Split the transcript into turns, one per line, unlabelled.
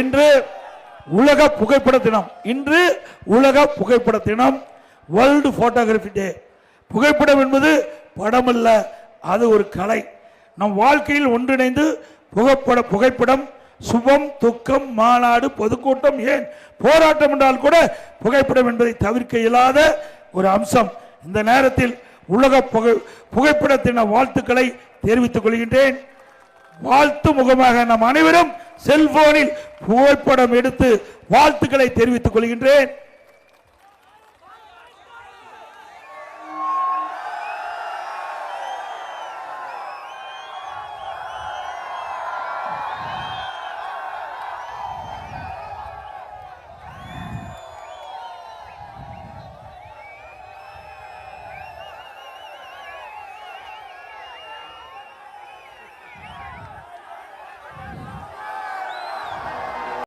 இன்று உலக புகைப்பட தினம். இன்று உலக புகைப்பட தினம். வேர்ல்டு போட்டோகிராஃபி டே புகைப்படம் என்பது படம் அல்ல அது ஒரு கலை. நம் வாழ்க்கையில் ஒன்றிணைந்து புகைப்பட புகைப்படம் சுபம் துக்கம் மாநாடு பொதுக்கூட்டம் ஏன் போராட்டம் என்றால் கூட புகைப்படம் என்பதை தவிர்க்க இயலாத ஒரு அம்சம். இந்த நேரத்தில் உலக புகை புகைப்படத்தின வாழ்த்துக்களை தெரிவித்துக் கொள்கின்றேன். வாழ்த்து முகமாக நம் அனைவரும் செல்போனில் புகைப்படம் எடுத்து வாழ்த்துக்களை தெரிவித்துக் கொள்கின்றேன்.